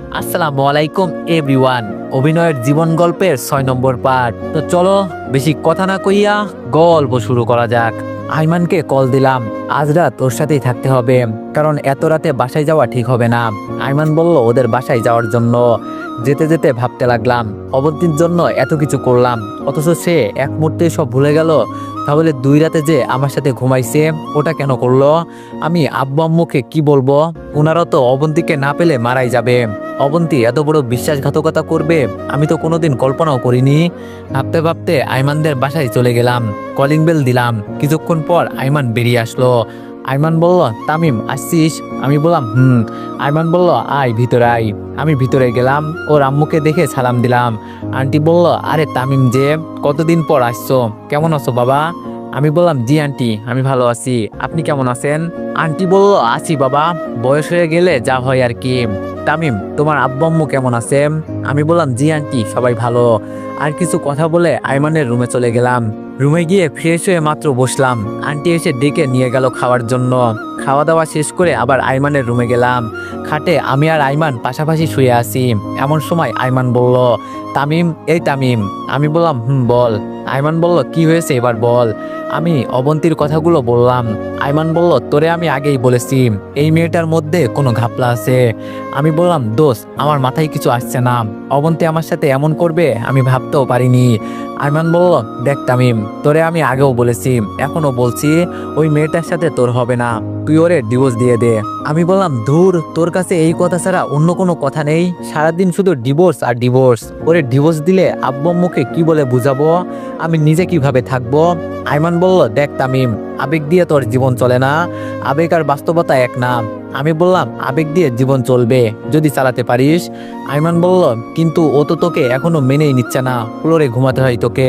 আসসালামু আলাইকুম এভরিওয়ান। অভিনয়ের জীবন গল্পের ছয় নম্বর পার্ট। তো চলো, বেশি কথা না কইয়া গল্প শুরু করা যাক। আইমানকে কল দিলাম। আজ রাত ওর সাথেই থাকতে হবে, কারণ এত রাতে বাসায় যাওয়া ঠিক হবে না। আইমান বলল, ওদের বাসায় যাওয়ার জন্য। যেতে যেতে ভাবতে লাগলাম, অবন্তীর জন্য এত কিছু করলাম, অথচ সে এক মুহূর্তে সব ভুলে গেল। তাহলে দুই রাতে যে আমার সাথে ঘুমাইছে, ওটা কেন করল? আমি আব্বু আম্মুকে কি বলব? ওনারা তো অবন্তীকে না পেলে মারাই যাবে। অবন্তী এত বড় বিশ্বাসঘাতকতা করবে, আমি তো কোনোদিন কল্পনাও করিনি। ভাবতে ভাবতে আইমানদের বাসায় চলে গেলাম কলিং বেল দিলাম। কিছুক্ষণ পর আইমান বেরিয়ে আসলো। আইমান বলল, তামিম, আসছিস? আমি বললাম, হুম। আইমান বলল, আয় ভিতরে আয়। আমি ভিতরে গেলাম, ওর আম্মুকে দেখে সালাম দিলাম। আন্টি বলল, আরে তামিম যে, কতদিন পর আসছো? কেমন আছো বাবা? আমি বললাম, জি আন্টি, আমি ভালো আছি। আপনি কেমন আছেন? আন্টি বলল, আছি বাবা, বয়স হয়ে গেলে যা হয় আর কি। তামিম, তোমার আব্বু আম্মু কেমন আছে? আমি বললাম, জি আন্টি, সবাই ভালো। আর কিছু কথা বলে আইমানের রুমে চলে গেলাম। রুমে গিয়ে ফ্রেশ হয়ে মাত্র বসলাম। আন্টি এসে ডেকে নিয়ে গেল খাওয়ার জন্য। খাওয়া দাওয়া শেষ করে আবার আইমানের রুমে গেলাম। খাটে আমি আর আইমান পাশাপাশি শুয়ে আছি। এমন সময় আইমান বলল তামিম, এই তামিম, আমি বললাম, হুম, বল। আইমান বলল, কি হয়েছে এবার বল? আমি অবন্তীর কথাগুলো বললাম। আইমান বলল, তোরে আমি আগেই বলেছি, এই মেয়েটার মধ্যে কোনো ঘাপলা আছে। আমি বললাম, দোষ, আমার মাথায় কিছু আসছে না। অবন্তী আমার সাথে এমন করবে, আমি ভাবতেও পারিনি। আইমান বলল, দেখ তামিম, তোরে আমি আগেও বলেছি এখনও বলছি, ওই মেয়েটার সাথে তোর হবে না, তুই ওরে ডিভোর্স দিয়ে দে। আমি বললাম, ধুর, তোর কাছে এই কথা ছাড়া অন্য কোনো কথা নেই? সারাদিন শুধু ডিভোর্স আর ডিভোর্স ওরে ডিভোর্স দিলে আব্বু মুখে কি বলে বুঝাবো? আমি নিজে কীভাবে থাকব? আইমান বলল, দেখ তামিম আবেগ দিয়ে তোর জীবন চলে না। আবেগ আর বাস্তবতা এক না। আমি বললাম, আবেগ দিয়ে জীবন চলবে, যদি চালাতে পারিস। আইমান বলল, কিন্তু ও তো তোকে এখনও মেনেই নিচ্ছে না। ফ্লোরে ঘুমাতে হয় তোকে।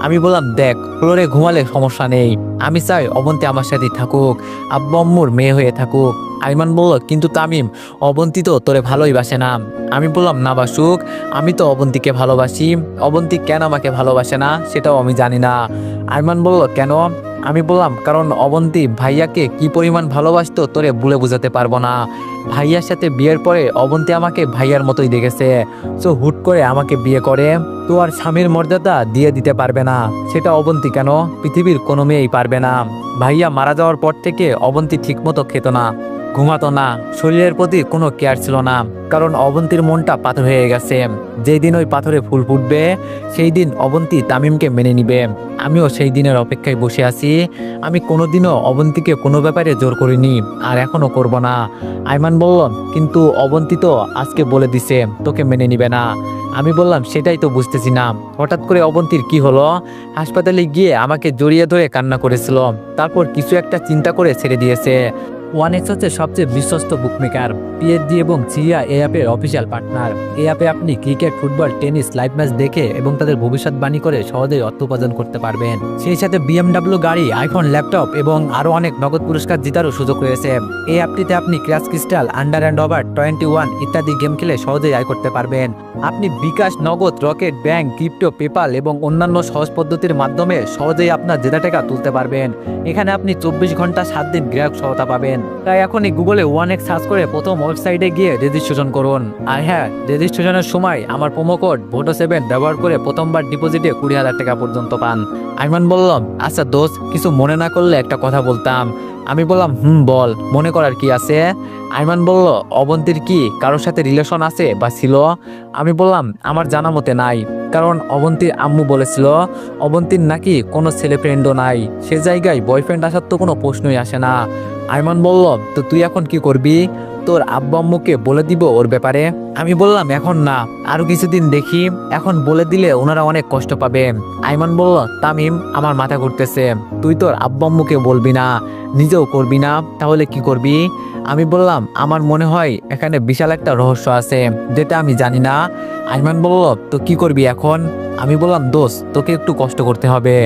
আমি বললাম, দেখ, ফ্লোরে ঘুমালে সমস্যা নেই। আমি চাই অবন্তি আমার সাথে থাকুক, আব্বু আম্মুর মেয়ে হয়ে থাকুক। আইমান বলল, কিন্তু তামিম, অবন্তি তো তোরে ভালোই বাসে না। আমি বললাম, না বাসুক, আমি তো অবন্তীকে ভালোবাসি। অবন্তী কেন আমাকে ভালোবাসে না, সেটাও আমি জানি না। আইমান বলল, কেন? আমি বললাম, কারণ অবন্তী, ভাইয়াকে কি পরিমাণ ভালোবাসতো তোরে বলে বোঝাতে পারব না। ভাইয়ার সাথে বিয়ের পরে অবন্তী আমাকে ভাইয়ার মতোই দেখেছে। সো হুট করে আমাকে বিয়ে করে। তো আর স্বামীর মর্যাদা দিয়ে দিতে পারবে না। সেটা অবন্তী কেন? পৃথিবীর কোনো মেয়েই পারবে না। ভাইয়া মারা যাওয়ার পর থেকে অবন্তী ঠিকমতো খেত না। ঘুমাতো না। শরীরের প্রতি কোনো কেয়ার ছিল না, কারণ অবন্তীর মনটা পাথর হয়ে গেছে। যেই দিন ওই পাথরে ফুল ফুটবে, সেই দিন অবন্তী তামিমকে মেনে নিবে। আমিও সেই দিনের অপেক্ষায় বসে আছি। আমি কোনোদিনও অবন্তীকে কোনো ব্যাপারে জোর করিনি, আর এখনও করব না। আইমান বলল, কিন্তু অবন্তী তো আজকে বলে দিছে, তোকে মেনে নিবে না। আমি বললাম, সেটাই তো বুঝতেছি না। হঠাৎ করে অবন্তীর কি হলো? হাসপাতালে গিয়ে আমাকে জড়িয়ে ধরে কান্না করেছিল। তারপর কিছু একটা চিন্তা করে ছেড়ে দিয়েছে। ওয়ান এক্স হচ্ছে সবচেয়ে বিশ্বস্ত বুকমেকার পিএইচডি এবং সিরিয়া এ অ্যাপের অফিসিয়াল পার্টনার এ অ্যাপে আপনি cricket football tennis live match দেখে এবং তাদের ভবিষ্যৎবাণী করে সহজেই অর্থ উপার্জন করতে পারবেন। সেই সাথে বিএমডাব্লিউ গাড়ি আইফোন ল্যাপটপ এবং আরও অনেক নগদ পুরস্কার জেতারও সুযোগ রয়েছে। এই অ্যাপটিতে আপনি crash crystal under and over twenty one ইত্যাদি গেম খেলে সহজেই আয় করতে পারবেন। আপনি বিকাশ, নগদ, রকেট ব্যাংক ক্রিপ্টো পেপাল এবং অন্যান্য সহজ পদ্ধতির মাধ্যমে সহজেই আপনার জেতা টাকা তুলতে পারবেন। এখানে আপনি চব্বিশ ঘণ্টা সাত দিন গ্রাহক সহায়তা পাবেন। তাই এখনই গুগলে ওয়ান এক্স সার্চ করে প্রথম ওয়েবসাইটে গিয়ে রেজিস্ট্রেশন করুন। আর হ্যাঁ রেজিস্ট্রেশনের সময় আমার প্রোমো কোড ভোটো সেভেন ব্যবহার করে প্রথমবার ডিপোজিটে কুড়ি হাজার টাকা পর্যন্ত পান। আইমান বললাম আচ্ছা দোস্ত, কিছু মনে না করলে একটা কথা বলতাম। আমি বললাম, হুম, বল, মনে করার কি আছে? আইমান বলল, অবন্তীর কি? কারোর সাথে রিলেশন আছে বা ছিল? আমি বললাম, আমার জানা মতে নাই, কারণ অবন্তীর আম্মু বলেছিল, অবন্তীর নাকি কোনো ছেলে ফ্রেন্ডও নাই। সে জায়গায় বয়ফ্রেন্ড আসার তো কোনো প্রশ্নই আসে না। আইমান বলল, তো তুই এখন কি করবি? তোর আব্বু আম্মুকে বলে দিব ওর ব্যাপারে। আমি বললাম, এখন না, আরও কিছুদিন দেখি। এখন বলে দিলে ওনারা অনেক কষ্ট পাবে। আইমান বলল, তামিম, আমার মাথা ঘুরতেছে। তুই তোর আব্বু আম্মুকে বলবি না, নিজেও করবি না, তাহলে কি করবি? আমি বললাম, আমার মনে হয় এখানে বিশাল একটা রহস্য আছে, যেটা আমি জানি না। আইমান বলল, তো কি করবি এখন? আমি বললাম দোষ তোকে একটু কষ্ট করতে হবে।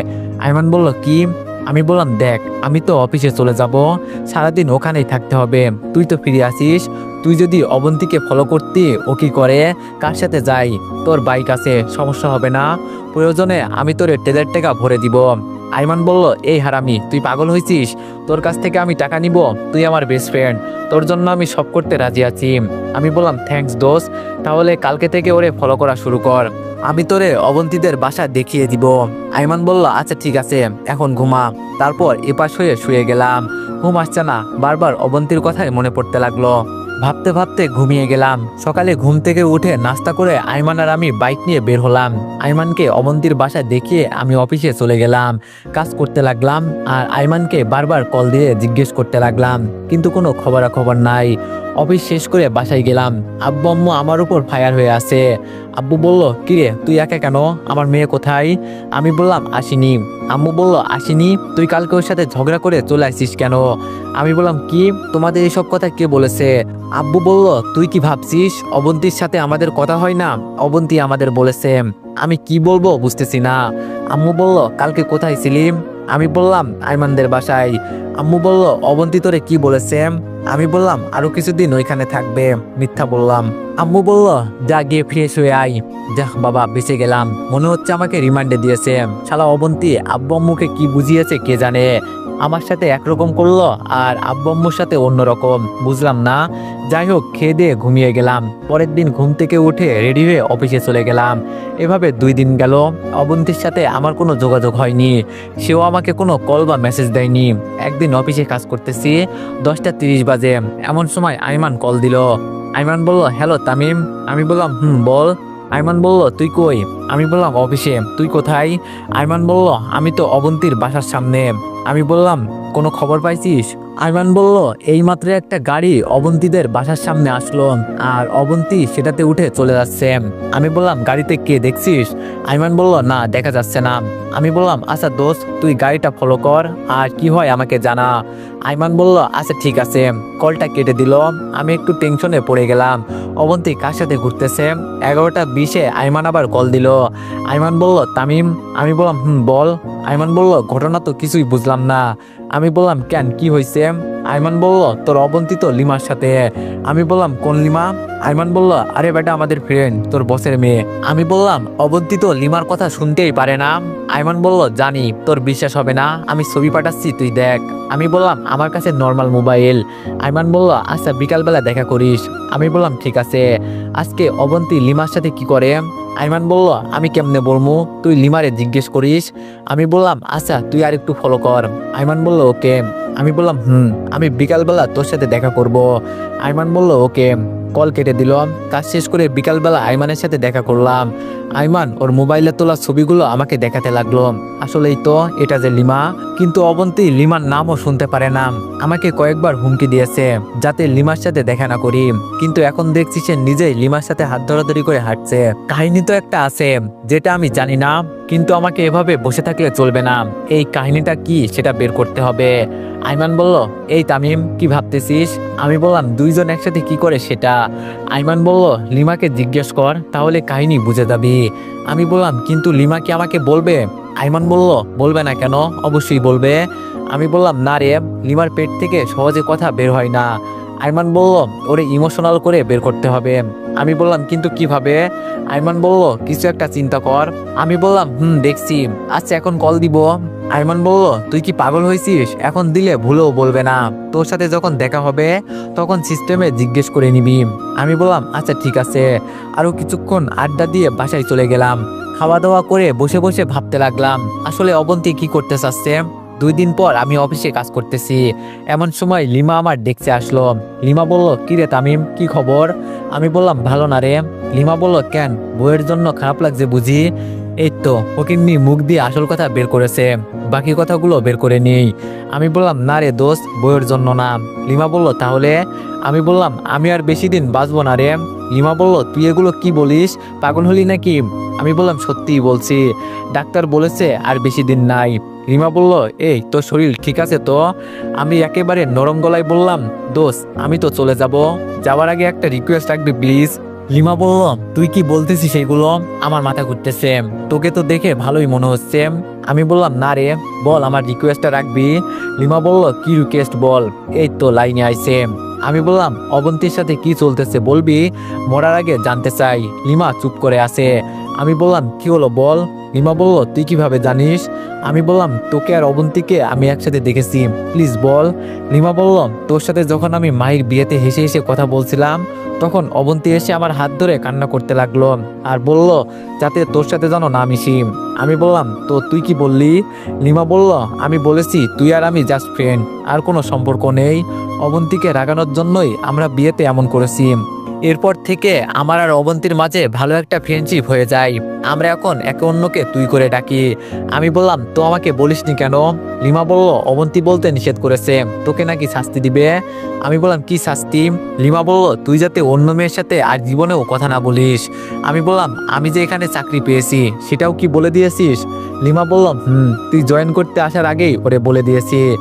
আইমান বলল, কি? আমি বললাম, দেখ, আমি তো অফিসে চলে যাব, সারাদিন ওখানেই থাকতে হবে। তুই তো ফিরে আসিস। তুই যদি অবন্তীকে ফলো করতি, ও কি করে? কার সাথে যাই? তোর বাইক আছে, সমস্যা হবে না। প্রয়োজনে আমি তোর টেলের টাকা ভরে দিব। আইমান বলল, এই হারামি, তুই পাগল হয়েছিস তোর কাছ থেকে আমি টাকা নিব, তুই আমার বেস্ট ফ্রেন্ড তোর জন্য আমি সব করতে রাজি আছি। আমি বললাম থ্যাঙ্কস দোস্ত। তাহলে কালকে থেকে ওরে ফলো করা শুরু কর। আমি তোরে অবন্তীদের বাসা দেখিয়ে দিব। আইমান বলল আচ্ছা ঠিক আছে, এখন ঘুমা। তারপর এপাশ হয়ে শুয়ে গেলাম। ঘুম আসছে না, বারবার অবন্তীর কথাই মনে পড়তে লাগল। ভাবতে ভাবতে ঘুমিয়ে গেলাম। সকালে ঘুম থেকে উঠে নাস্তা করে আইমান আর আমি বাইক নিয়ে বের হলাম। আইমানকে অবন্তীর বাসা দেখিয়ে আমি অফিসে চলে গেলাম। কাজ করতে লাগলাম আর আইমানকে বারবার কল দিয়ে জিজ্ঞেস করতে লাগলাম। কিন্তু কোনো খবরাখবর নাই। অফিস শেষ করে বাসায় গেলাম। আব্বু আম্মু আমার উপর ফায়ার হয়ে আছে। আব্বু বলল, কিরে, তুই একা কেন? আমার মেয়ে কোথায়? আমি বললাম, আসিনি। আম্মু বলল, আসিনি? তুই কালকে ওর সাথে ঝগড়া করে চলে আসিস কেন? আমি বললাম, কি? তোমাদের এইসব কথা কে বলেছে? আব্বু বলল, তুই কি ভাবছিস? অবন্তীর সাথে আমাদের কথা হয় না? অবন্তী আমাদের বলেছে। আমি কি বলব বুঝতেছি না। আম্মু বলল, কালকে কোথায় ছিলি? আমি বললাম আইমানদের বাসায়, আম্মু বলল অবন্তি তোরে কি বলেছে? আমি বললাম, আরও কিছুদিন ওইখানে থাকবে। মিথ্যা বললাম। আম্মু বলল, যা গিয়ে ফ্রেশ হয়ে আই যাহ বাবা, বেঁচে গেলাম। মনে হচ্ছে আমাকে রিমান্ডে দিয়েছে। শালা অবন্তী, আব্বু আম্মুকে কি বুঝিয়েছে কে জানে? আমার সাথে একরকম করল আর আব্বু আম্মুর সাথে অন্যরকম, বুঝলাম না? যাই হোক, খেয়ে দিয়ে ঘুমিয়ে গেলাম। পরের দিন ঘুম থেকে উঠে রেডি হয়ে অফিসে চলে গেলাম। এভাবে দুই দিন গেল। অবন্তীর সাথে আমার কোনো যোগাযোগ হয়নি। সেও আমাকে কোনো কল বা মেসেজ দেয়নি। একদিন অফিসে কাজ করতেছি, দশটা তিরিশ বাজে। এমন সময় আইমান কল দিল। আইমান বলল, হ্যালো, তামিম। আমি বললাম, হুম, বল। আইমান বলল, তুই কই? আমি বললাম, অফিসে। তুই কোথায়? আইমান বলল, আমি তো অবন্তীর বাসার সামনে। আমি বললাম, কোনো খবর পাইছিস? আইমান বলল, এইমাত্র একটা গাড়ি অবন্তীদের বাসার সামনে আসলো আর অবন্তী সেটাতে উঠে চলে যাচ্ছে। আমি বললাম, গাড়িতে কে দেখছিস? আইমান বলল, না, দেখা যাচ্ছে না। আমি বললাম আচ্ছা দোস্ত, তুই গাড়িটা ফলো কর আর কি হয় আমাকে জানা। আইমান বলল আচ্ছা ঠিক আছে। কলটা কেটে দিল। আমি একটু টেনশনে পড়ে গেলাম। অবন্তী কার সাথে ঘুরতেছে? এগারোটা বিশে আইমান আবার কল দিল। আইমান বলল, তামিম। আমি বললাম, হুম, বল। আইমান বলল, ঘটনা তো কিছুই বুঝলাম না। আমি বললাম, কেন? কি হয়েছে আইমান বলল, তোর অবন্তী তো লিমার সাথে। আমি বললাম, কোন লিমা? আইমান বলল, আরে বেটা, আমাদের ফ্রেন্ড তোর বসের মেয়ে। আমি বললাম অবন্তী তো লিমার কথা শুনতেই পারে না। আইমান বলল, জানি, তোর বিশ্বাস হবে না। আমি ছবি পাঠাচ্ছি, তুই দেখ। আমি বললাম, আমার কাছে নর্মাল মোবাইল আইমান বলল আচ্ছা বিকালবেলা দেখা করিস। আমি বললাম, ঠিক আছে। আজকে অবন্তী লিমার সাথে কি করে? আইমান বলল, আমি কেমনে বলব তুই লিমারে জিজ্ঞেস করিস? আমি বললাম আচ্ছা তুই আর একটু ফলো কর। আইমান বলল, ওকে। আমি বললাম, হুম। আমি বিকালবেলা তোর সাথে দেখা করব। আইমান বলল, ওকে। কল কেটে দিল কাজ শেষ করে বিকালবেলা আইমানের সাথে দেখা করলাম। আইমান, ওর মোবাইলে তোলা ছবিগুলো আমাকে দেখাতে লাগল। আসলেই তো, এটা যে লিমা। কিন্তু অবন্তী লিমার নামও শুনতে পারে না। আমাকে কয়েকবার হুমকি দিয়েছে, যাতে লিমার সাথে দেখা না করি। কিন্তু এখন দেখছি সে নিজেই লিমার সাথে হাত ধরাধরি করে হাঁটছে। কাহিনী তো একটা আছে, যেটা আমি জানি না। কিন্তু আমাকে এভাবে বসে থাকলে চলবে না। এই কাহিনীটা কি সেটা বের করতে হবে। আইমান বলল, এই তামিম, কি ভাবতেছিস? আমি বললাম, দুইজন একসাথে কি করে সেটা? আইমান বলল, লিমাকে জিজ্ঞেস কর, তাহলে কাহিনী বুঝে যাবি। আমি বললাম, কিন্তু লিমা কি আমাকে বলবে? আইমান বলল, বলবে না কেন? অবশ্যই বলবে। আমি বললাম, না রে, লিমার পেট থেকে সহজে কথা বের হয় না। আইমান বলল, ওরে ইমোশনাল করে বের করতে হবে। আমি বললাম, কিন্তু কীভাবে? আইমান বলল, কিছু একটা চিন্তা কর। আমি বললাম, হুম, দেখছি। আচ্ছা এখন কল দিব। আইমান বলল, তুই কি পাগল হয়েছিস? এখন দিলে ভুলেও বলবে না। তোর সাথে যখন দেখা হবে, তখন সিস্টেমে জিজ্ঞেস করে নিবি। আমি বললাম আচ্ছা ঠিক আছে। আরও কিছুক্ষণ আড্ডা দিয়ে বাসায় চলে গেলাম। খাওয়া দাওয়া করে বসে বসে ভাবতে লাগলাম, আসলে অবন্তী কি করতে চাচ্ছে? দুই দিন পর আমি অফিসে কাজ করতেছি। এমন সময় লিমা আমার ডেকছে আসলো। লিমা বলল কি রে তামিম, কি খবর? আমি বললাম, ভালো না রে। লিমা বলল, কেন? বইয়ের জন্য খারাপ লাগছে বুঝি? এই তো, ফকিন্নি মুখ দিয়ে আসল কথা বের করেছে। বাকি কথাগুলো বের করে নেই। আমি বললাম, না রে দোস্ত বইয়ের জন্য না। লিমা বলল, তাহলে? আমি বললাম, আমি আর বেশি দিন বাঁচবো না রে। লিমা বলল, তুই এগুলো কি বলিস? পাগল হলি নাকি? আমি বললাম, সত্যিই বলছি। ডাক্তার বলেছে আর বেশি দিন নাই। রিমা বলল, এই, তোর শরীর ঠিক আছে তো? আমি একেবারে নরম গলায় বললাম দোষ আমি তো চলে যাব। যাওয়ার আগে একটা রিকোয়েস্ট রাখবি প্লিজ লিমা বলল, তুই কি বলতেছিস সেগুলো আমার মাথা ঘুরতেছে। তোকে তো দেখে ভালোই মনে হচ্ছে। আমি বললাম, না রে, বল, আমার রিকোয়েস্টটা রাখবি। লিমা বলল, কি রিকোয়েস্ট বল? এই তো লাইনে আইছে। আমি বললাম, অবন্তীর সাথে কি চলতেছে বলবি? মরার আগে জানতে চাই। লিমা চুপ করে আছে। আমি বললাম, কি হলো বল? লিমা বলল, তুই কীভাবে জানিস? আমি বললাম, তোকে আর অবন্তীকে আমি একসাথে দেখেছি। প্লিজ বল। নিমা বলল, তোর সাথে যখন আমি মায়ের বিয়েতে হেসে হেসে কথা বলছিলাম, তখন অবন্তী এসে আমার হাত ধরে কান্না করতে লাগল আর বলল, যাতে তোর সাথে যেন না মিশি। আমি বললাম, তো তুই কি বললি? লিমা বলল, আমি বলেছি, তুই আর আমি জাস্ট ফ্রেন্ড আর কোনো সম্পর্ক নেই। অবন্তীকে রাগানোর জন্যই আমরা বিয়েতে এমন করেছি। এরপর থেকে আমার আর অবন্তীর মাঝে ভালো একটা ফ্রেন্ডশিপ হয়ে যায়। আমরা এখন একে অন্যকে তুই করে ডাকি। আমি বললাম, তো আমাকে বলিসনি কেন? লিমা বলল, অবন্তী বলতে নিষেধ করেছে। তোকে নাকি শাস্তি দিবে? আমি বললাম, কি শাস্তি? লিমা বলল, তুই যাতে অন্য মেয়ের সাথে আর জীবনেও কথা না বলিস। আমি বললাম, আমি যে এখানে চাকরি পেয়েছি, সেটাও কি বলে দিয়েছিস? লিমা বলল, হুম, তুই জয়েন করতে আসার আগেই ওরে বলে দিয়েছি।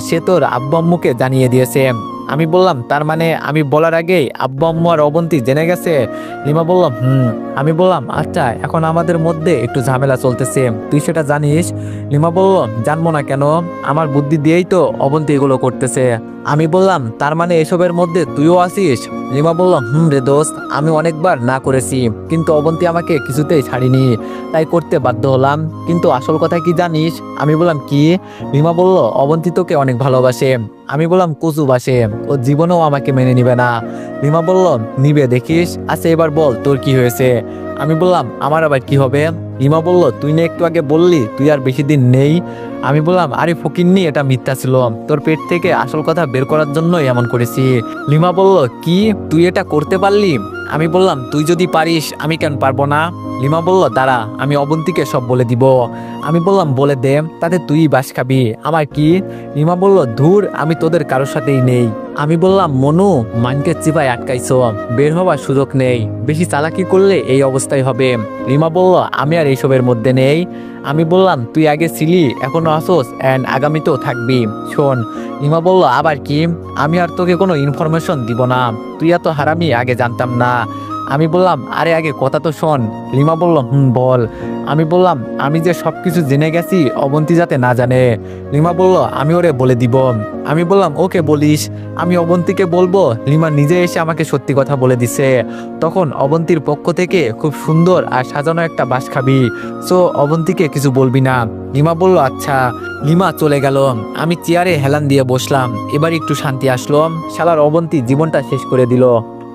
সে তোর আব্বু আম্মুকে জানিয়ে দিয়েছে। আমি বললাম, তার মানে আমি বলার আগেই আব্বু আম্মু আর অবন্তী জেনে গেছে? লিমা বললাম হুম। আমি বললাম আচ্ছা এখন আমাদের মধ্যে একটু ঝামেলা চলতেছে, তুই সেটা জানিস? লিমা বলল, জানব না কেন, আমার বুদ্ধি দিয়েই তো অবন্তী এগুলো করতেছে। আমি বললাম, তার মানে এসবের মধ্যে তুইও আসিস লিমা বলল, হুম রে দোস্ত, আমি অনেকবার না করেছি, কিন্তু অবন্তী আমাকে কিছুতেই ছাড়িনি, তাই করতে বাধ্য হলাম, কিন্তু আসল কথা কি জানিস? আমি বললাম, কি? লিমা বলল, অবন্তী তোকে অনেক ভালোবাসে। আমি বললাম, কচু বাসে, ও জীবনেও আমাকে মেনে নিবে না। রিমা বলল, নিবে, দেখিস? আচ্ছা এবার বল, তোর কি হয়েছে? আমি বললাম, আমার আবার কি হবে? রিমা বলল, তুই না একটু আগে বললি, তুই আর বেশি দিন নেই। আমি বললাম, আরে ফকিরনি এটা মিথ্যা ছিল। তোর পেট থেকে আসল কথা বের করার জন্যই এমন করেছি। লিমা বলল, কি? তুই এটা করতে পারলি? আমি বললাম, তুই যদি পারিস, আমি কেন পারব না? লিমা বলল, দাঁড়া, আমি অবন্তীকে সব বলে দিব। আমি বললাম, বলে দে, তাতে তুই বাস খাবি। আমার কি? লিমা বলল, ধুর, আমি তোদের কারোর সাথেই নেই। আমি বললাম, মনু মানকে চিপায় আটকাইছ, বের হবার সুযোগ নেই। বেশি চালাকি করলে এই অবস্থায় হবে। রিমা বলল, আমি আর এইসবের মধ্যে নেই। আমি বললাম, তুই আগে ছিলি, এখনও আসোস অ্যান্ড আগামীতেও থাকবি। শোন রিমা বলল, আবার কি? আমি আর তোকে কোনো ইনফরমেশন দিব না। তুই এত হারামি, আগে জানতাম না। আমি বললাম, আরে আগে কথা তো শোন। লিমা বলল, হুম, বল। আমি বললাম, আমি যে সব কিছু জেনে গেছি, অবন্তী যাতে না জানে। লিমা বলল, আমি ওরে বলে দিব। আমি বললাম, ওকে বলিস। আমি অবন্তীকে বলব, লিমা নিজে এসে আমাকে সত্যি কথা বলে দিছে। তখন অবন্তীর পক্ষ থেকে খুব সুন্দর আর সাজানো একটা বাস খাবি। সো, অবন্তীকে কিছু বলবি না। লিমা বলল আচ্ছা। লিমা চলে গেল। আমি চেয়ারে হেলান দিয়ে বসলাম। এবার একটু শান্তি আসলো। শালার অবন্তী জীবনটা শেষ করে দিল।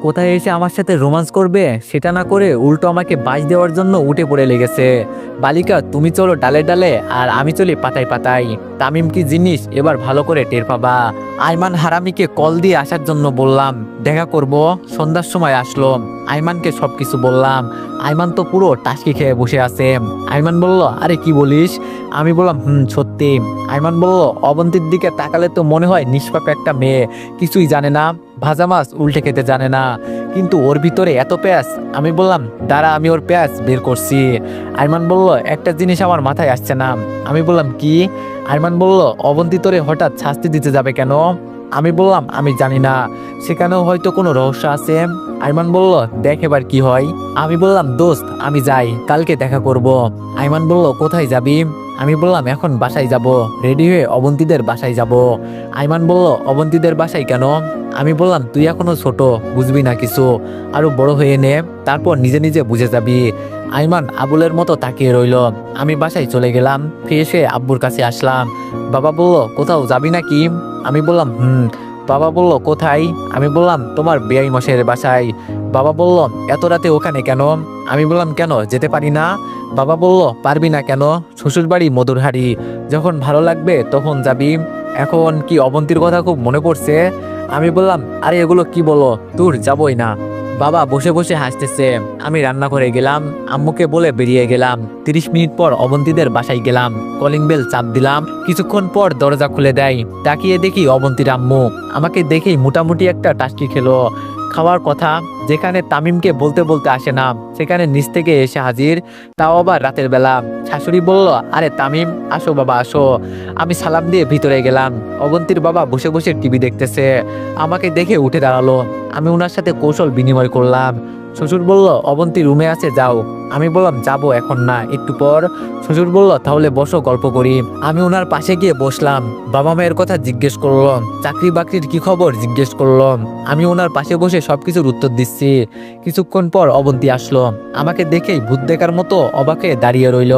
কোথায় এসে আমার সাথে রোমান্স করবে, সেটা না করে উল্টো আমাকে বাজ দেওয়ার জন্য উঠে পড়ে লেগেছে। বালিকা, তুমি চলো ডালে ডালে, আর আমি চলি পাতায় পাতায়। তামিম কি জিনিস? এবার ভালো করে টের পাবা। আইমান হারামিকে কল দিয়ে আসার জন্য বললাম, দেখা করব, সন্ধ্যার সময় আসলো। আইমানকে সবকিছু বললাম। আইমান তো পুরো টাসকি খেয়ে বসে আছে। আইমান বলল, আরে কি বলিস? আমি বললাম, হুম, সত্যি। আইমান বলল, অবন্তীর দিকে তাকালে তো মনে হয় নিষ্পাপ একটা মেয়ে। কিছুই জানে না, ভাজা মাছ উল্টে খেতে জানে না। কিন্তু ওর ভিতরে এত প্যাঁচ। আমি বললাম, দাঁড়া, আমি ওর প্যাঁচ বের করছি। আইমান বলল, একটা জিনিস আমার মাথায় আসছে না। আমি বললাম, কি? আইমান বলল, অবন্তী তোরে হঠাৎ শাস্তি দিতে যাবে কেন? আমি বললাম, আমি জানি না, সেখানেও হয়তো কোনো রহস্য আছে। আইমান বলল, দেখ এবার কি হয়। আমি বললাম, দোস্ত, আমি যাই, কালকে দেখা করব। আইমান বলল, কোথায় যাবি? আমি বললাম, এখন বাসায় যাব, রেডি হয়ে অবন্তীদের বাসায় যাব। আইমান বলল, অবন্তীদের বাসায় কেন? আমি বললাম, তুই এখনও ছোট, বুঝবি না কিছু। আরও বড় হয়ে নে, তারপর নিজে নিজে বুঝে যাবি। আইমান আবুলের মতো তাকিয়ে রইল। আমি বাসায় চলে গেলাম, ফিরে হয়ে আব্বুর কাছে আসলাম। বাবা বলল, কোথাও যাবি নাকি? আমি বললাম, হুম। বাবা বলল, কোথায়? আমি বললাম, তোমার বেআই মশের বাসায়। বাবা বলল, এত রাতে ওখানে কেন? আমি বললাম, কেন? যেতে পারি না। বাবা বলল, পারবি না কেন? শ্বশুরবাড়ি মধুরহারি যখন ভালো লাগবে তখন যাবি। এখন কি অবন্তীর কথা খুব মনে পড়ছে? আমি বললাম, আরে এগুলো কি বলো? তোর যাবই না। বাবা বসে বসে হাসতেছে। আমি রান্না করে গেলাম, আম্মুকে বলে বেরিয়ে গেলাম। তিরিশ মিনিট পর অবন্তীদের বাসায় গেলাম। কলিং বেল চাপ দিলাম। কিছুক্ষণ পর দরজা খুলে দেয়। তাকিয়ে দেখি অবন্তীর আম্মু। আমাকে দেখেই মোটামুটি একটা টাস্কি খেলো। খাওয়ার কথা, যেখানে তামিমকে বলতে বলতে আসে না, সেখানে নিচ থেকে এসে হাজির। তাও আবার রাতের বেলা। শাশুড়ি বলল, আরে তামিম, আসো বাবা, আসো। আমি সালাম দিয়ে ভিতরে গেলাম। অবন্তীর বাবা বসে বসে টিভি দেখতেছে। আমাকে দেখে উঠে দাঁড়াল। আমি ওনার সাথে কৌশল বিনিময় করলাম। শ্বশুর বলল, অবন্তী রুমে আছে, যাও। আমি বললাম, যাব এখন না, একটু পর। শ্বশুর বলল, তাহলে বসো, গল্প করি। আমি ওনার পাশে গিয়ে বসলাম। বাবা মায়ের কথা জিজ্ঞেস করলাম, চাকরি বাকরির কি খবর? জিজ্ঞেস করলাম। আমি ওনার পাশে বসে সবকিছুর উত্তর দিচ্ছি। কিছুক্ষণ পর অবন্তী আসলো। আমাকে দেখেই ভূত দেখার মতো অবাকে দাঁড়িয়ে রইল।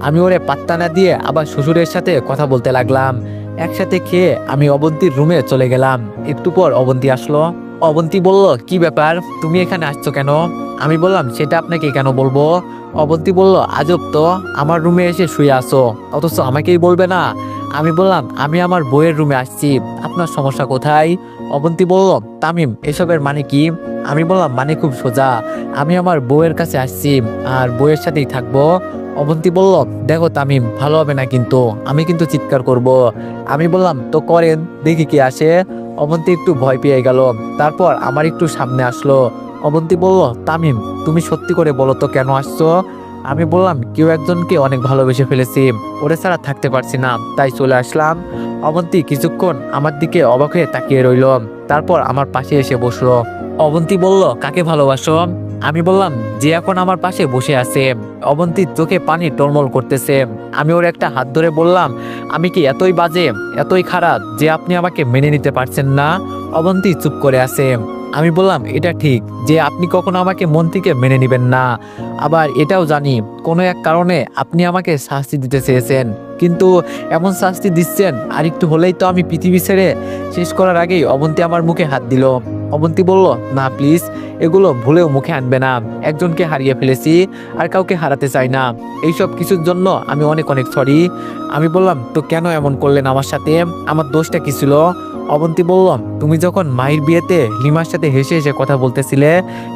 আমি ওরে পাত্তা না দিয়ে আবার শ্বশুরের সাথে কথা বলতে লাগলাম। একসাথে খেয়ে আমি অবন্তীর রুমে চলে গেলাম। একটু পর অবন্তী আসলো। অবন্তী বলল, কি ব্যাপার? তুমি এখানে আসছো কেন? আমি বললাম, সেটা আপনাকে কেন বলব? অবন্তী বলল, আজব তো, আমার রুমে এসে শুয়ে আসো অথচ আমাকেই বলবে না। আমি বললাম, আমি আমার বইয়ের রুমে আসছি, আপনার সমস্যা কোথায়? অবন্তী বলল, তামিম, এসবের মানে কি? আমি বললাম মানে খুব সোজা, আমি আমার বউয়ের কাছে আসছি, আর বউয়ের সাথেই থাকব। অবন্তী বলল, দেখো তামিম, ভালো হবে না কিন্তু, আমি কিন্তু চিৎকার করব। আমি বললাম, তো করেন, দেখি কি আসে। অবন্তী একটু ভয় পেয়ে গেল। তারপর আমার একটু সামনে আসলো। অবন্তী বলল, তামিম, তুমি সত্যি করে বলো তো কেন আসছো? আমি বললাম, কেউ একজনকে অনেক ভালোবেসে ফেলেছি। ওরে ছাড়া থাকতে পারছি না, তাই চলে আসলাম। অবন্তী কিছুক্ষণ আমার দিকে অবাক হয়ে তাকিয়ে রইল। তারপর আমার পাশে এসে বসল। অবন্তী বলল, কাকে ভালোবাসো? আমি বললাম, যে এখন আমার পাশে বসে আছে অবন্তীর চোখে পানি টলমল করতেছে। আমি ওর একটা হাত ধরে বললাম, আমি কি এতই বাজে, এতই খারাপ যে আপনি আমাকে মেনে নিতে পারছেন না? অবন্তী চুপ করে আছে। আমি বললাম, এটা ঠিক যে আপনি কখনো আমাকে মন থেকে মেনে নেবেন না। আবার এটাও জানি, কোনো এক কারণে আপনি আমাকে শাস্তি দিতে চেয়েছেন। কিন্তু এমন শাস্তি দিচ্ছেন আর একটু হলেই তো আমি পৃথিবী ছেড়ে শেষ করার আগেই অবন্তী আমার মুখে হাত দিল। অবন্তী বলল, না, প্লিজ এগুলো ভুলেও মুখে আনবে না। একজনকে হারিয়ে ফেলেছি আর কাউকে হারাতে চাই না। এইসব কিছুর জন্য আমি অনেক অনেক সরি আমি বললাম, তো কেন এমন করলেন আমার সাথে? আমার দোষটা কি ছিল? অবন্তী বললাম তুমি যখন মায়ের বিয়েতে লিমার সাথে হেসে হেসে কথা বলতেছিলে,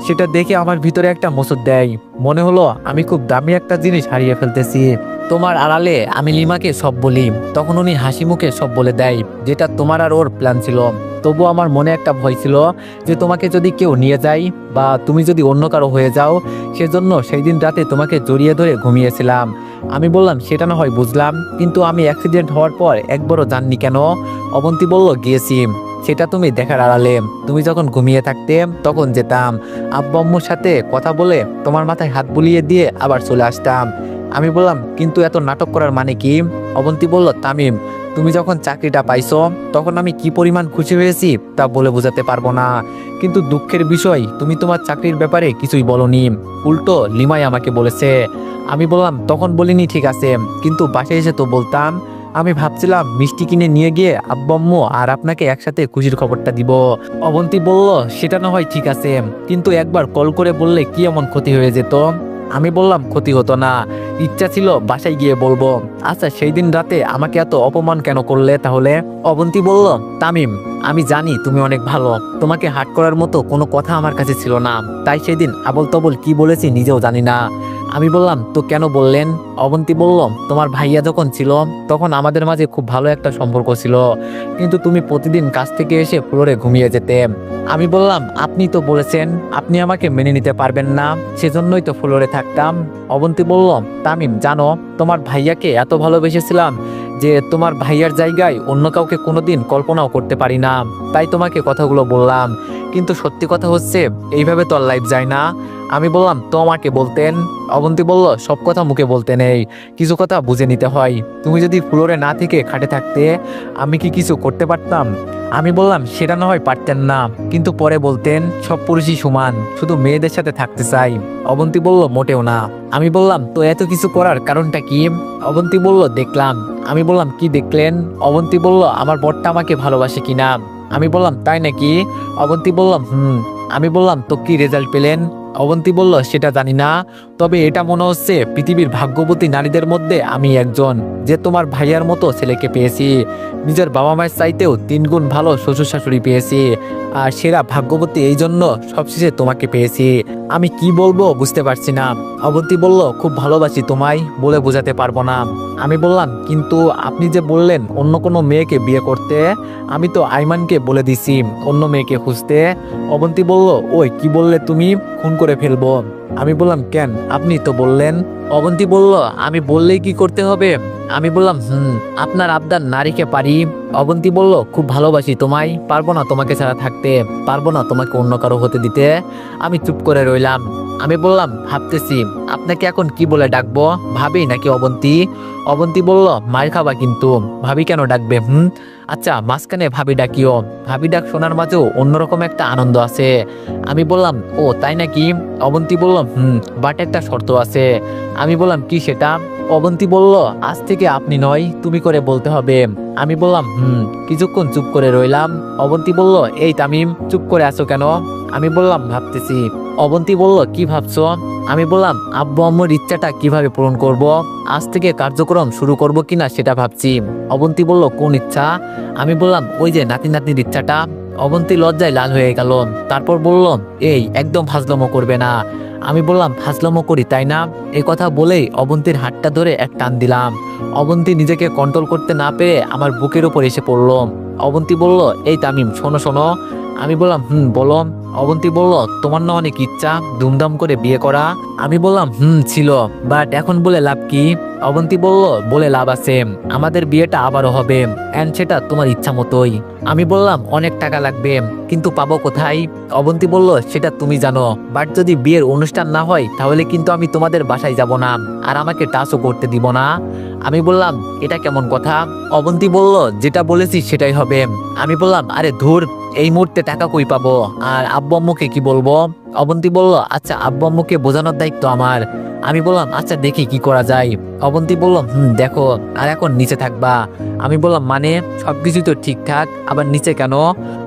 সেটা দেখে আমার ভিতরে একটা মসুদ দেয়। মনে হলো আমি খুব দামি একটা জিনিস হারিয়ে ফেলতেছি। তোমার আড়ালে আমি লিমাকে সব বলি। তখন উনি হাসি মুখে সব বলে দেয়, যেটা তোমার আর ওর প্ল্যান ছিল। তবু আমার মনে একটা ভয় ছিল যে তোমাকে যদি কেউ নিয়ে যায় বা তুমি যদি অন্য কারও হয়ে যাও, সেজন্য সেই দিন রাতে তোমাকে জড়িয়ে ধরে ঘুমিয়েছিলাম। আমি বললাম, সেটা না হয়, বুঝলাম। কিন্তু আমি অ্যাক্সিডেন্ট হওয়ার পর একবারও জাননি কেন? অবন্তী বলল, গিয়েছি। সেটা তুমি দেখার আড়ালে। তুমি যখন ঘুমিয়ে থাকতে, তখন যেতাম। আব্বু সাথে কথা বলে তোমার মাথায় হাত বুলিয়ে দিয়ে আবার চলে আসতাম। আমি বললাম, কিন্তু এত নাটক করার মানে কি? অবন্তী বলল, তামিম, তুমি যখন চাকরিটা পাইছো, তখন আমি কি পরিমাণ খুশি হয়েছি তা বলে বোঝাতে পারব না। কিন্তু দুঃখের বিষয়, তুমি তোমার চাকরির ব্যাপারে কিছুই বলনি। উল্টো লিমাই আমাকে বলেছে। আমি বললাম, তখন বলিনি, ঠিক আছে। কিন্তু বাসায় এসে তো বলতাম, আমি ভাবছিলাম মিষ্টি কিনে নিয়ে গিয়ে আব্বাম্মু আর আপনাকে একসাথে খুশির খবরটা দিব। অবন্তী বলল, সেটা না হয় ঠিক আছে। কিন্তু একবার কল করে বললে কি এমন ক্ষতি হয়ে যেত? আমি বললাম, ক্ষতি হতো না। ইচ্ছা ছিল, বাসায় গিয়ে বলব। আচ্ছা সেই দিন রাতে আমাকে এত অপমান কেন করলে তাহলে? অবন্তি বলল, তামিম, আমি জানি তুমি অনেক ভালো। তোমাকে হাট করার মতো কোনো কথা আমার কাছে ছিল না। তাই সেদিন আবল তবল কি বলেছি নিজেও জানি না। আমি বললাম, তো কেন বললেন? অবন্তী বলল, তোমার ভাইয়া যখন ছিল, তখন আমাদের মাঝে খুব ভালো একটা সম্পর্ক ছিল। কিন্তু তুমি প্রতিদিন কাছ থেকে এসে ফ্লোরে ঘুমিয়ে যেতে। আমি বললাম, আপনি তো বলেছেন, আপনি আমাকে মেনে নিতে পারবেন না। সেজন্যই তো ফ্লোরে থাকতাম। অবন্তী বলল, তামিম, জানো, তোমার ভাইয়াকে এত ভালোবেসেছিলাম যে তোমার ভাইয়ার জায়গায় অন্য কাউকে কোনোদিন কল্পনাও করতে পারি না। তাই তোমাকে কথাগুলো বললাম। কিন্তু সত্যি কথা হচ্ছে, এইভাবে তো আর লাইফ যায় না। আমি বললাম তো আমাকে বলতেন? অবন্তী বলল, সব কথা মুখে বলতে নেই। কিছু কথা বুঝে নিতে হয়। তুমি যদি ফ্লোরে না থেকে খাটে থাকতে, আমি কি কিছু করতে পারতাম? আমি বললাম, সেটা না হয় পারতেন না। কিন্তু পরে বলতেন, সব পুরুষই সমান। শুধু মেয়েদের সাথে থাকতে চাই। অবন্তী বলল, মোটেও না। আমি বললাম, তো এত কিছু করার কারণটা কি? অবন্তী বলল, দেখলাম। আমি বললাম, কি দেখলেন? অবন্তী বলল, আমার বরটা আমাকে ভালোবাসে কিনা? আমি বললাম, তাই নাকি? অবন্তী বললাম হুম। আমি বললাম, তো কি রেজাল্ট পেলেন? অবন্তী বলল, সেটা জানি না। তবে এটা মনে হচ্ছে পৃথিবীর ভাগ্যবতী নারীদের মধ্যে আমি একজন, যে তোমার ভাইয়ার মতো ছেলেকে পেয়েছি। নিজের বাবা মায়ের চাইতেও তিন গুণ ভালো শ্বশুর শাশুড়ি পেয়েছি। আর সেরা ভাগ্যবতী এই জন্য সবশেষে তোমাকে পেয়েছি। আমি কি বলব বুঝতে পারছি না। অবন্তী বলল, খুব ভালোবাসি তোমায় বলে বোঝাতে পারব না। আমি বললাম, কিন্তু আপনি যে বললেন অন্য কোনো মেয়েকে বিয়ে করতে, আমি তো আইমানকে বলে দিছি অন্য মেয়েকে খুঁজতে। অবন্তী বলল, ওই কি বললে তুমি? খুন করে ফেলব। আমি বললাম, কেন? আপনি তো বললেন। অবন্তী বলল, আমি বললেই কি করতে হবে? আমি বললাম, হুম, আপনার আবদার নারীকে পারি। অবন্তী বলল, খুব ভালোবাসি তোমায়। পারব না তোমাকে ছাড়া থাকতে। পারব না তোমাকে অন্য কারও হতে দিতে। আমি চুপ করে রইলাম। আমি বললাম, ভাবতেছি, আপনাকে এখন কি বলে ডাকবো? ভাবি নাকি অবন্তী? অবন্তী বলল মার খাবা কিন্তু। ভাবি কেন ডাকবে, হুম? আচ্ছা মাঝখানে ভাবি ডাকিও ভাবি ডাক শোনার মাঝেও অন্যরকম একটা আনন্দ আছে। আমি বললাম, ও, তাই নাকি? অবন্তী বলল, হুম বাট একটা শর্ত আছে। আমি বললাম, কি সেটা? অবন্তী বলল, আজ থেকে আপনি নয়, তুমি করে বলতে হবে। আমি বললাম, হুম, কিছুক্ষণ চুপ করে রইলাম। অবন্তী বলল, এই তামিম, চুপ করে আছো কেন? আমি বললাম, ভাবতেছি। অবন্তী বলল, কি ভাবছ? আমি বললাম, আব্বু আম্মুর ইচ্ছাটা কীভাবে পূরণ করব? আজ থেকে কার্যক্রম শুরু করব কিনা সেটা ভাবছি। অবন্তী বলল, কোন ইচ্ছা? আমি বললাম, ওই যে নাতি নাতনির ইচ্ছাটা। অবন্তী লজ্জায় লাল হয়ে গেল। তারপর বলল, এই, একদম ফাজলামো করবে না। আমি বললাম ফাজলামো করি, তাই না? এই কথা বলেই অবন্তীর হাতটা ধরে এক টান দিলাম। অবন্তী নিজেকে কন্ট্রোল করতে না পেরে আমার বুকের উপর এসে পড়ল। অবন্তী বলল, এই তামিম, শোনো শোনো। আমি বললাম, হুম, বলো। অবন্তী বলল, তোমার না অনেক ইচ্ছা ধুমধাম করে বিয়ে করা? আমি বললাম, হুম, ছিল, বাট এখন বলে লাভ কি? অবন্তী বলল, বলে লাভ আছে, আমাদের বিয়েটা আবারও হবে অ্যান্ড সেটা তোমার ইচ্ছা মতোই। আমি বললাম, অনেক টাকা লাগবে, কিন্তু পাবো কোথায়? অবন্তী বলল, সেটা তুমি জানো, বাট যদি বিয়ের অনুষ্ঠান না হয়, তাহলে কিন্তু আমি তোমাদের বাসায় যাব না, আর আমাকে টাচও করতে দিব না। আমি বললাম, এটা কেমন কথা? অবন্তী বলল, যেটা বলেছি সেটাই হবে। আমি বললাম, আরে ধুর, এই মুহূর্তে টাকা কই পাবো? আর আব্বু আম্মুকে কি বলব? অবন্তী বলল আচ্ছা আব্বু আম্মুকে বোঝানোর দায়িত্ব আমার। আমি বললাম আচ্ছা দেখি কি করা যায়। অবন্তী বলল, হুম, দেখো, আর এখন নিচে থাকবা। আমি বললাম মানে? সবকিছু তো ঠিকঠাক, আবার নিচে কেন?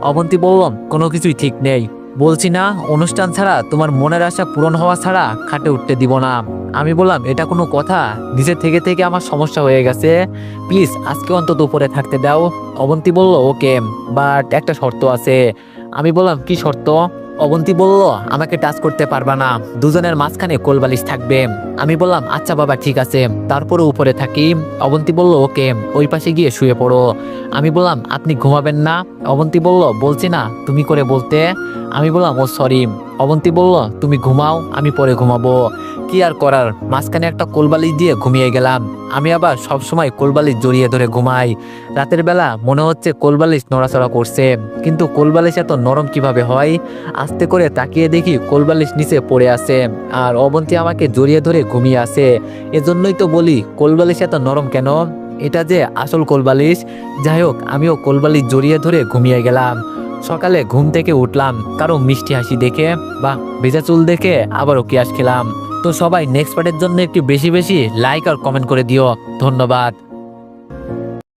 অবন্তী বললাম কোনো কিছুই ঠিক নেই। বলছি না, অনুষ্ঠান ছাড়া তোমার মনের আশা পূরণ হওয়া ছাড়া খাটে উঠতে দিব না। আমি বললাম, এটা কোনো কথা? নিজে থেকে থেকে আমার সমস্যা হয়ে গেছে। প্লিজ, আজকে অন্তত উপরে থাকতে দাও। অবন্তি বলল, ওকে, বাট একটা শর্ত আছে। আমি বললাম, কি শর্ত? অবন্তী বলল, আমাকে টাচ করতে পারবা না। দুজনের মাঝখানে কোলবালিশ থাকবে। আমি বললাম আচ্ছা বাবা, ঠিক আছে। তারপরে উপরে থাকি। অবন্তি বলল, ওকে, ওই পাশে গিয়ে শুয়ে পড়ো। আমি বললাম, আপনি ঘুমাবেন না? অবন্তি বলল, বলছি না, তুমি করে বলতে। আমি বললাম, ও, সরি। অবন্তী বলল, তুমি ঘুমাও, আমি পরে ঘুমাবো। কি আর করার, মাঝখানে একটা কোলবালিশ দিয়ে ঘুমিয়ে গেলাম। আমি আবার সবসময় কোলবালিশ জড়িয়ে ধরে ঘুমাই। রাতের বেলা মনে হচ্ছে কোলবালিশ নড়াচড়া করছে। কিন্তু কোলবালিশ এত নরম কীভাবে হয়? আস্তে করে তাকিয়ে দেখি কোলবালিশ নিচে পড়ে আছে। আর অবন্তী আমাকে জড়িয়ে ধরে ঘুমিয়ে আছে। এজন্যই তো বলি, কোলবালিশ এত নরম কেন? এটা যে আসল কোলবালিশ। যাই হোক, আমিও কোলবালিশ জড়িয়ে ধরে ঘুমিয়ে গেলাম। সকালে ঘুম থেকে উঠলাম, কারও মিষ্টি হাসি দেখে বা ভেজা চুল দেখে আবারও কেয়াস খেলাম। তো সবাই নেক্সট পার্টের জন্য একটু বেশি বেশি লাইক আর কমেন্ট করে দিও। ধন্যবাদ।